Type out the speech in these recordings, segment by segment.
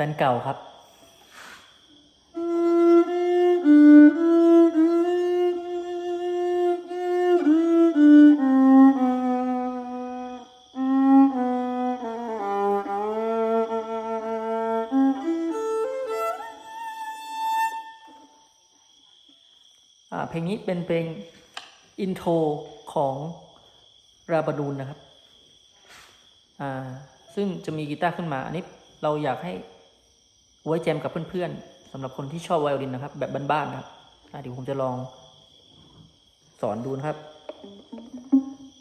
ฟนเก่าครับอ่าเพลงนี้เป็นเพลงอินโทรของราบานูนนะครับอ่าซึ่งจะมีกีตาร์ขึ้นมา อันนี้เราอยากให้ ไว้แจมกับเพื่อนๆสำหรับคนที่ชอบไวโอลินนะครับ แบบบ้านๆนะครับเดี๋ยวผมจะลอง สอนดูนะครับ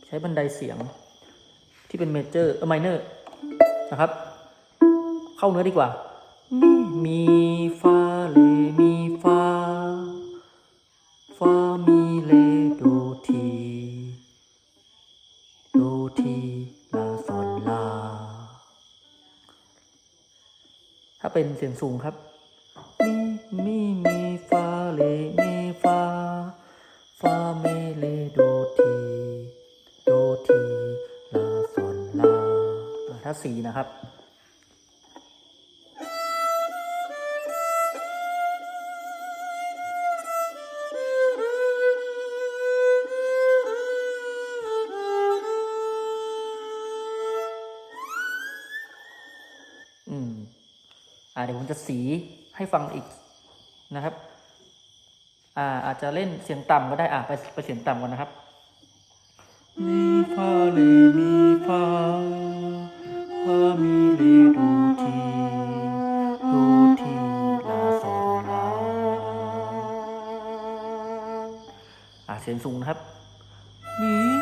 ใช้บันไดเสียงที่เป็นเมเจอร์เออไมเนอร์นะครับ เข้าเนื้อดีกว่า มีมีฟาเลมีฟาฟามีเลโดทีโดที ถ้าเป็นเสียงสูงครับมีมีมีฟาเลมีฟาฟาเมเลโดทีโดทีลาซอนลาถ้าสีนะครับอืม เดี๋ยวผมจะสีให้ฟังอีกนะครับอ่าอาจจะเล่นเสียงต่ำก็ได้อ่าไปไปเสียงต่ำก่อนนะครับมีฟาเลมีฟาฟามีเลดูทีดูทีลาซอนลาอ่าเสียงสูงนะครับมี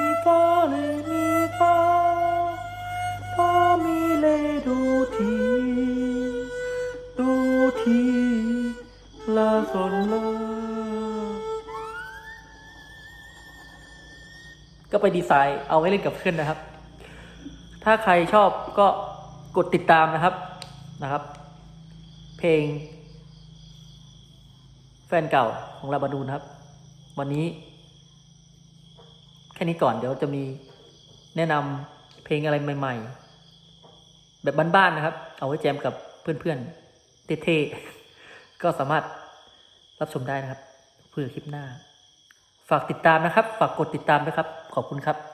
ก็ไปดีไซน์เอาไว้เล่นกับเพื่อนนะครับ ถ้าใครชอบก็กดติดตามนะครับนะครับ เพลง แฟนเก่าของลาบานูนครับ วันนี้ แค่นี้ก่อนเดี๋ยวจะมีแนะนำเพลงอะไรใหม่ ๆ แบบบ้านๆนะครับ เอาไว้แจมกับเพื่อนๆเท่ๆก็สามารถรับชมได้นะครับ เพื่อคลิปหน้า ฝากติดตามนะครับ ฝากกดติดตามด้วยครับ ขอบคุณครับ